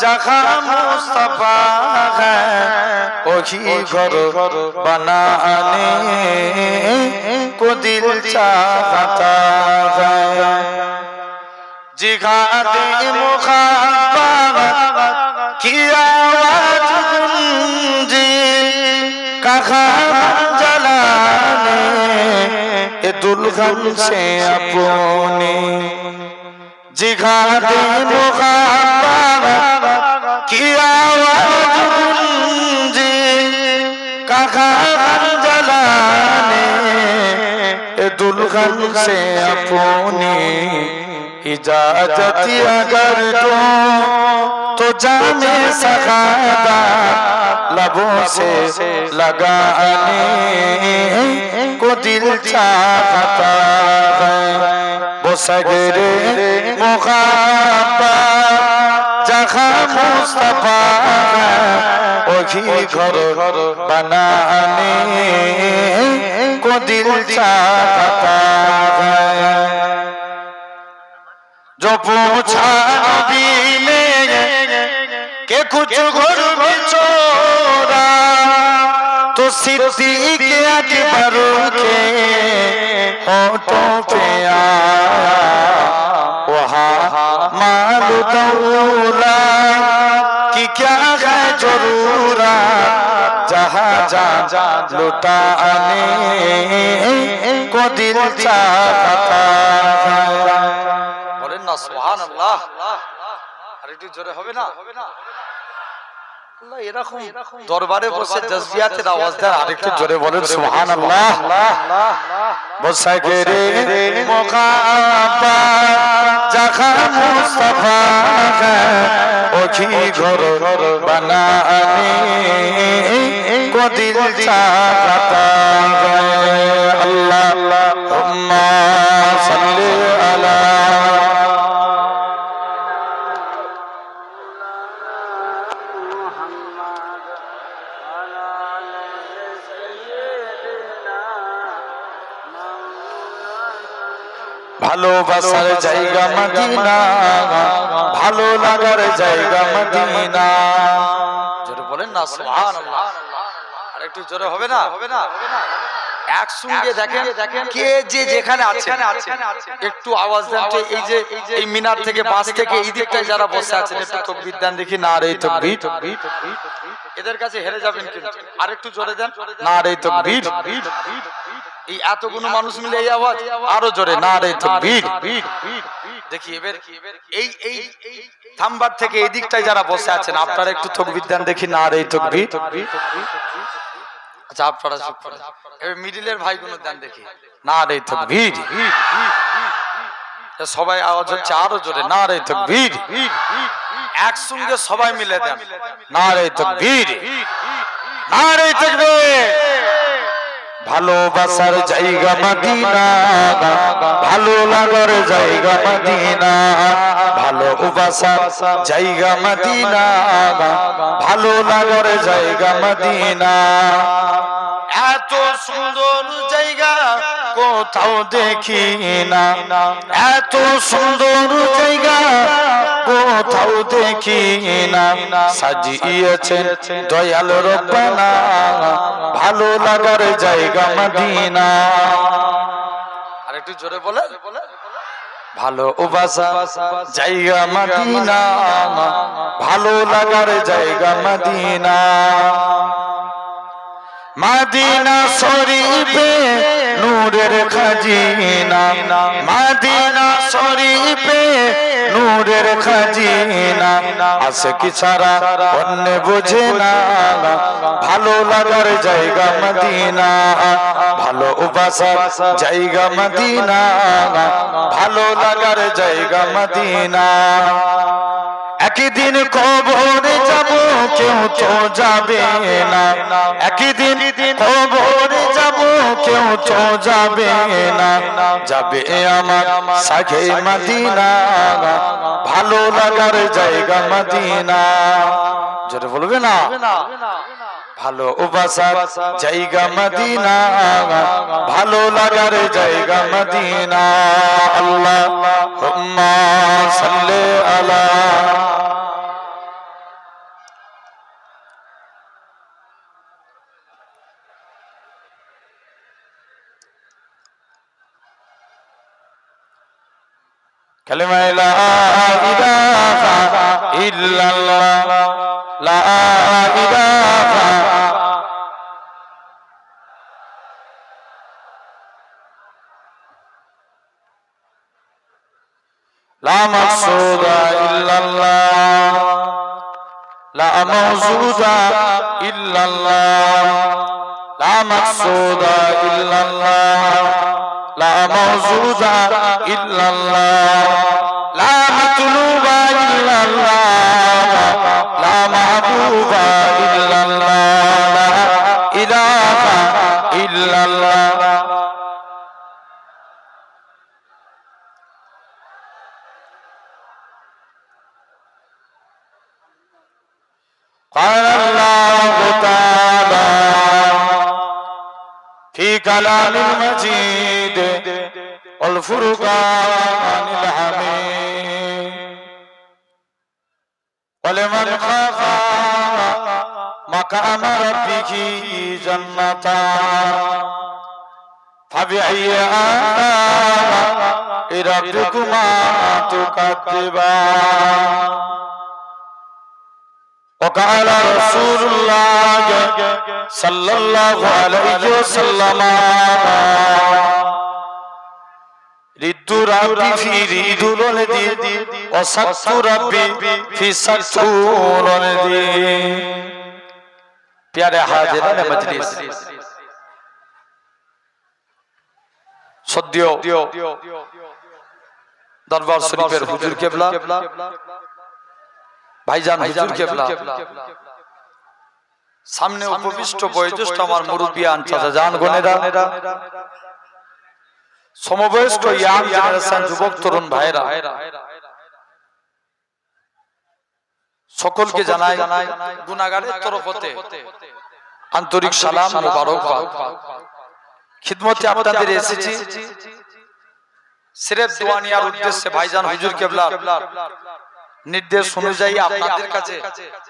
जहाँ मुस्तफा है वही घर बनाने को दिल चाहता है जिगाते मुखाबत की आवाज गूंजी कहा जलाने ये दुल्हन से अपने जिगाते मुखाबत दुल्हन से अपनी इजाजत अगर दो तो जाने सखादा लबों से लगाने को दिल चाहता है वो सगरे मुखाबा जहाँ मुस्तफा है वही घर बनाने को दिल चाहता है जो पूछा नबी ने के कुछ घुर बिछोरा तो सिद्दीक अकबर के होठों पे आया वहाँ मालू दौला कि क्या है जरूरा जहाँ जा लुटाने को दिल चाहता है বলেন না সুহান আল্লাহ আর একটু জোরে হবে না হবে না আল্লাহ এরকম দরবারে বসে জজবিয়াতের আওয়াজ দেন আরেকটু জোরে বলেন সুহান আল্লাহ বসাগরে মুকাবা জাখা মুস্তফা ঝরণ বানানি কদিল চাকাতা আল্লাহ আল্লাহ ভালোবাসার জায়গা মদিনা। ভালো লাগার জায়গা মদিনা। জোরে বলেন না সুহান আল্লাহ আর একটু জোরে হবে না? হবে না একসঙ্গে কে যে যেখানে আছে। একটু আওয়াজ এই যে, এই মিনার থেকে থেকে এই যারা বসে দেখি, না রে এদের কাছে হেরে যাবেন আর একটু জোরে দেন, না রে তকবির। এই এতগুলো মানুষ মিলে এই আওয়াজ আরও জোরে না রে তকবির দেখি এবার এই এই থাম্বার থেকে এই দিকটায় যারা বসে আছেন আপনারা একটু তকবির দেন দেখি না রে তকবির আচ্ছা আপনারা চুপ করেন। এবার মিডিলের ভাইগুলো দেন দেখি। না রে তকবির সবাই আওয়াজ হচ্ছে আরও জোরে না রে তকবির একসঙ্গে সবাই মিলে দেন। না রে তকবির না রে তকবির ভালোবাসার জায়গা মদিনা। ভালো লাগার জায়গা মদিনা। ভালোবাসার জায়গা মদিনা। ভালো লাগার জায়গা মদিনা। এত সুন্দর জায়গা। কোথাও দেখি না। এত সুন্দর জায়গা, কোথাও দেখি না। সাজিয়েছেন দয়াল রব্বানা, ভালো লাগার জায়গা মদিনা। আর একটু জোরে বলে ভালো উবাসা জায়গা মদিনা, ভালো লাগার জায়গা মদিনা। মাদিনা শরীফে নূরের খাজিনা, মাদিনা শরীফে নূরের খাজিনা। আছে কি ছাড়া? অন্য বোঝে না। ভালো লাগার জায়গা মদিনা। ভালো উপাসা জায়গা মদিনা। ভালো লাগার জায়গা মদিনা। একদিন কবরে যাব, কেউ তো যাবে না। একদিন কবরে যাব, কেউ তো যাবে না। যাবে আমার সাগে মাদিনা, ভালো লাগার জায়গা মাদিনা। যেটা বলবে না? ভালো ভালোবাসার জায়গা মদিনা। ভালো লাগার জায়গা মদিনা। আল্লাহ হুম্মা সাল্লি আলা। কালিমা ইলাহা ইলাহা لا موجود إلا الله. لا مقصود إلا الله. لا موجود إلا الله. لا مطلوب إلا الله. لا محبوب في كلام المجيد والفرقان الحميد ولمن خاف مقام ربه جنتان فبأي آلاء ربكما تكذبان وقال رسول الله صلى الله عليه وسلم رد ربي في ريد الولد وسقط ربي في سقط الولد প্যারে হাজিরান মজলিস সদ্য দরবার শরীফের হুজুর কেবলা ভাইজান হুজুর কেবলা। সামনে উপবিষ্ট বয়োজ্যেষ্ঠ আমার মুরব্বিয়ান চাচা জান গনেরা সমবয়স্ক ইয়াং জেনারেশন যুবক তরুণ ভাইরা সকলকে জানাই গুনাগারের তরফ হতে আন্তরিক সালাম মুবারকবাদ। খিদমতে আপনাদের এসেছি। সিরেফ দোয়ানিয়ার উদ্দেশ্যে ভাইজান হুজুর কেবলা। নির্দেশ অনুযায়ী আপনাদের কাছে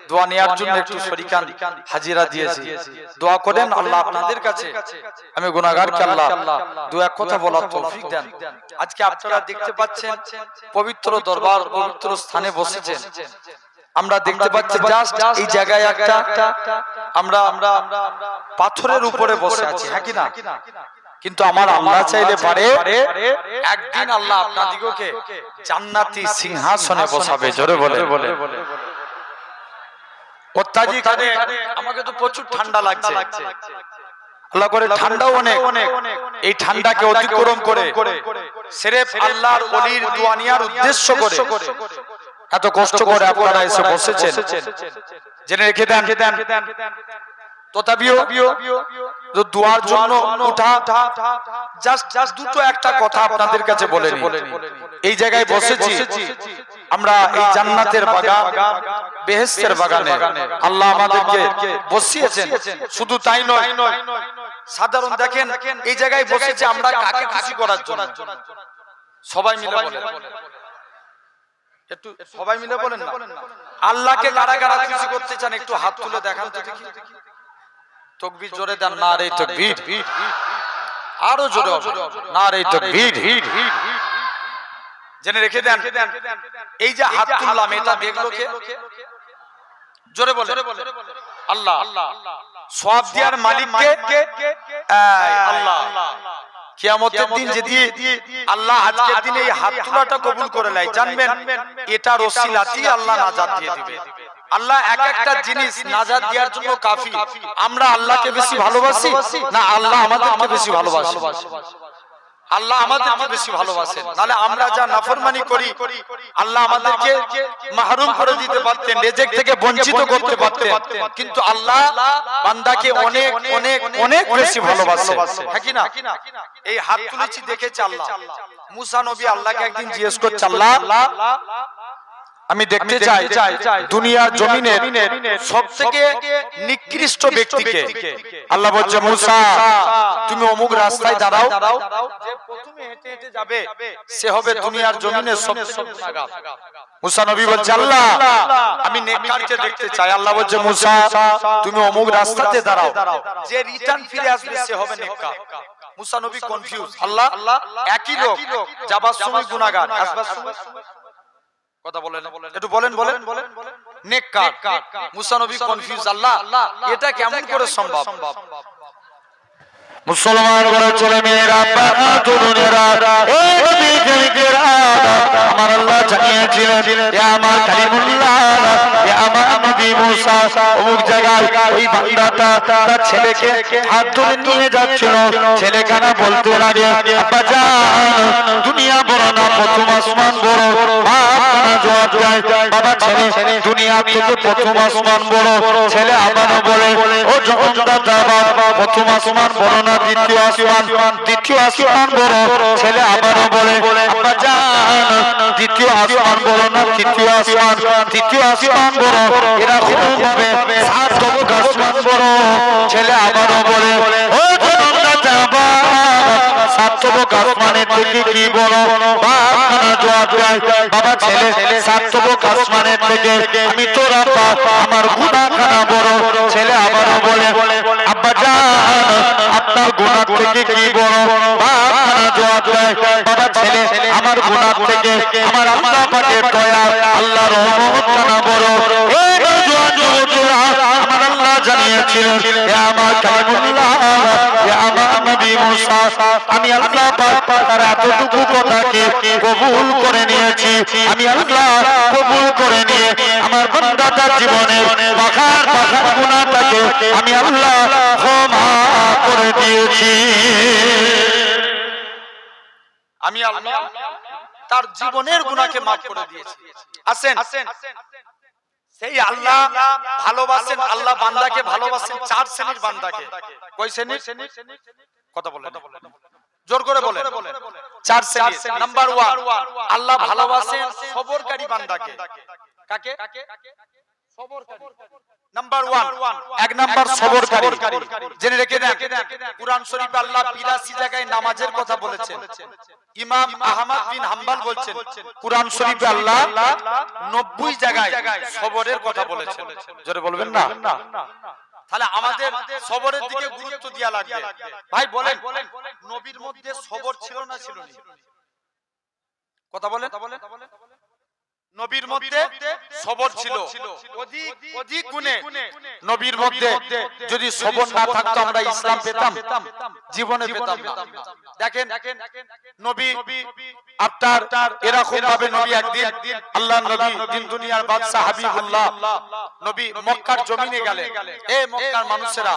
দোয়া নেওয়ার জন্য একটু শরিকান হাজিরা দিয়েছি। দোয়া করেন আল্লাহ আপনাদের কাছে। আমি গুনাহগারকে আল্লাহ দু এক কথা বলার তৌফিক দেন। আজকে আপনারা দেখতে পাচ্ছেন পবিত্র দরবার পবিত্র স্থানে বসেছেন। আমরা দেখতে পাচ্ছি জাস্ট এই জায়গায় একটা আমরা আমরা পাথরের উপরে বসে আছি হ্যাঁ কি না? কিন্তু আমার আল্লাহ চাইলে পারে একদিন আল্লাহ আপনাদিগকে জান্নাতি সিংহাসনে বসাবে জোরে বলে বলে আমাকে তো প্রচুর ঠান্ডা লাগছে। আল্লাহ করে ঠান্ডাও অনেক। এই ঠান্ডাকে অতিক্রম করে সেরেফ আল্লাহর অলির দুয়ানিয়ার উদ্দেশ্য করে। এত কষ্ট করে আপনারা এসে বসেছেন। জেনে রেখে দেন। তথাপিও তো জন্য উঠা জাস্ট জাস্ট দুটো একটা কথা আপনাদের কাছে বলে এই জায়গায় বসেছি। আমরা এই জান্নাতের বাগান বেহেশতের বাগানে আল্লাহ আমাদেরকে বসিয়েছেন। শুধু তাই নয় সাধারণ দেখেন এই জায়গায় বসেছি আমরা কাকে খুশি করার জন্য? সবাই মিলে একটু সবাই মিলে বলেন না? আল্লাহকে কারা কারা খুশি করতে চান একটু হাত তুলে দেখান তো দেখি। তকবীর জোরে দেন না রে তকবীর। আরও জোরে না রে তকবীর। জেনে রেখে দেন এই যে হাত তুললাম এটা দেখল কে? জোরে বলে আল্লাহ সব দিয়ার মালিককে এই আল্লাহ কিয়ামতের দিন যদি আল্লাহ আজকের দিনে এই হাত তোলাটা কবুল করে নেয় জানবেন এটা রসিলাতি আল্লাহ নাজাত দিয়ে দিবে। আল্লাহ এক একটা জিনিস নাজাত দেওয়ার জন্য কাফি। আমরা আল্লাহকে বেশি ভালোবাসি? না আল্লাহ আমাদেরকে বেশি ভালোবাসি। আল্লাহ আমাদেরকে বেশি ভালোবাসেন নাহলে আমরা যা নাফরমানি করি আল্লাহ আমাদেরকে মাহরুম করে দিতে পারতেন রেজেক থেকে বঞ্চিত করতে পারতেন। কিন্তু আল্লাহ বান্দাকে অনেক অনেক অনেক বেশি ভালোবাসে। হ্যাঁ কি না? এই হাত তুলেছি দেখেছে আল্লাহ। মুসা নবী আল্লাহকে একদিন জিজ্ঞেস করছে আল্লাহ আমি দেখতে চাই দুনিয়ার জমিনের সব থেকে নিকৃষ্ট ব্যক্তিকে আল্লাহ বলছে মুসা তুমি অমুক রাস্তায় দাঁড়াও যে প্রথমে হেঁটে হেঁটে যাবে সে হবে দুনিয়ার জমিনের সব মুসা নবী বলছে আল্লাহ আমি নেককারকে দেখতে চাই। আল্লাহ বলছে মুসা তুমি অমুক রাস্তাতে দাঁড়াও। যে রিটার্ন ফিরে আসবে সে হবে নেককার। মুসা নবী কনফিউজ আল্লাহ একই লোক যাবার সময় গুনাহগার। আসবার সময় কথা বলেন। একটু বলেন বলেন। বলেন নেককার। মুসা নবী কনফিউজ আল্লাহ। এটা কেমন করে সম্ভব? মুসলমান ঘরে চলে আমার আমার আমার ছেলেকে হাত ধরে নিয়ে যাচ্ছিল। দুনিয়া বড় না, প্রথম আসমান বড়। বাবা ছেলে, দুনিয়া থেকে প্রথম আসমান বড়। ছেলে আবারও বলে, ও যখন দাদা, প্রথম আসমান বড় না দ্বিতীয় আসমান দ্বিতীয় আসমান বড় ছেলে আবারও বলে, আব্বা জান দ্বিতীয় আসমান বড় না তৃতীয় আসমান তৃতীয় আসমান বড় এরকম ভাবে সাত তবক আসমান বড় ছেলে আবারও বলে, ও সাতবক আসমানের থেকে কি দেয়, বাবা ছেলে সাতবক আসমানের থেকে আমি আব্বা আমার গুণাখানা বড়। ছেলে আবারও বলে, আব্বা গুণা আমার গুণা থেকে আমার আল্লাহ পাকের দয়া বড় জানিয়েছিলেন আমার কালিমুল্লাহ আমার নবী মুসা। আমি আল্লাহ তার এতটুকু কথাকে কবুল করে নিয়েছি। আমি আল্লাহ কবুল করে নিয়ে আমার বান্দাটার জীবনে পাখার পাখার গুণাটাকে আমি আল্লাহ ক্ষমা করে দিয়েছি। আমি আল্লাহ তার জীবনের গুনাহকে মাফ করে দিয়েছি। আসেন। সেই আল্লাহ ভালোবাসেন আল্লাহ বান্দাকে ভালোবাসেন চার শ্রেণির বান্দাকে। কই শ্রেণির? কথা বলেন। জোর করে বলেন। চার শ্রেণি নাম্বার ওয়ান আল্লাহ ভালোবাসেন সবরকারী বান্দাকে। কাকে? নাম্বার ওয়ান এক নাম্বার সবরকারী জেনে রেখে দেন কুরআন শরীফে আল্লাহ 82 জায়গায় নামাজের কথা বলেছেন। ইমাম আহমদ বিন হাম্বল বলছেন কুরআন শরীফে আল্লাহ 90 জায়গায় সবরের কথা বলেছেন। জোরে বলবেন না? তাহলে আমাদের সবরের দিকে গুরুত্ব দেওয়া লাগবে। ভাই বলেন নবীর মধ্যে সবর ছিল না ছিল না? কথা বলেন। নবীর মধ্যে সবর ছিল। অধিক অধিক গুণে। নবীর মধ্যে যদি সবর না থাকতো আমরা ইসলাম পেতাম জীবনে পেতাম না। দেখেন নবী আপনার এরকম ভাবে নবী একদিন আল্লাহ নবী দিন দুনিয়ার বাদশা হাবিবুল্লাহ। নবী মক্কার জমিনে গেলেন। এ মক্কার মানুষেরা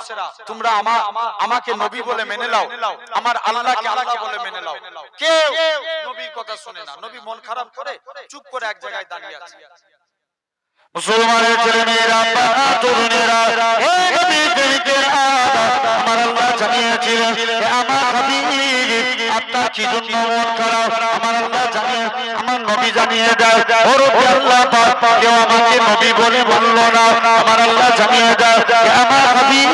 তোমরা আমা আমাকে নবী বলে মেনে নাও। আমার আল্লাহকে আল্লাহ বলে মেনে নাও। কেউ নবীর কথা শুনে না। নবী মন খারাপ করে চুপ করে এক জায়গায় দাঁড়িয়ে আছে মুসলমানের ছেলে মেয়েরা তরুণেরা আমার আল্লাহ জানিয়েছিলেন আমার আপনার কি জন্য মন খারাপ? আমার আল্লাহ জানিয়ে, আমার নবী জানিয়ে দেয়, ও আল্লাহ কেউ আমাকে নবী বলে বলল না। আমার আল্লাহ জানিয়ে দেয় আমার হাবিব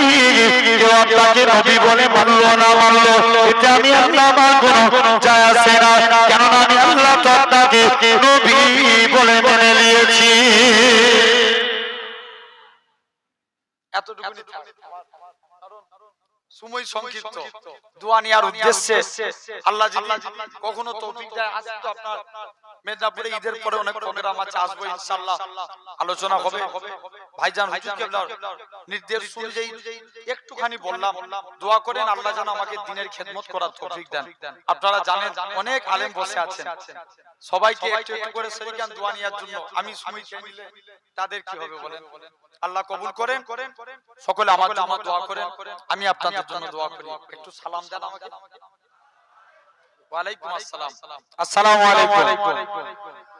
কেউ নবী বলে মানলো না মানলো এতে আমি আল্লাহ আমার কোনো যায় আসে না। কেননা আমি আল্লাহ তো আপনাকে নবী বলে মেনে নিয়েছি। এতটুকুনি সময় সংক্ষিপ্ত। দোয়া নেওয়ার উদ্দেশ্যে আল্লাহ কখনো তৌফিক দেয় আজকে তো আপনার মেদিনীপুরে ঈদের পরে অনেক প্রোগ্রাম আছে, আসব ইনশাআল্লাহ। আলোচনা হবে। ভাইজান, হুজুর কেবলার নির্দেশ অনুযায়ী একটুখানি বললাম। দোয়া করেন, আল্লাহ যেন আমাকে দিনের খেদমত করার তৌফিক দেন। আপনারা জানেন, অনেক আলেম বসে আছেন। সবাইকে একটু একটু করে শরীকান দোয়া নেওয়ার জন্য আমি সুমি নিলে তাদের কি হবে বলেন? আল্লাহ কবুল করেন। সকলে আমার জন্য দোয়া করেন। আমি আপনাদের জন্য দোয়া করি। একটু সালাম দেন আমাকে। ওয়ালাইকুম আসসালাম। আসসালামু আলাইকুম।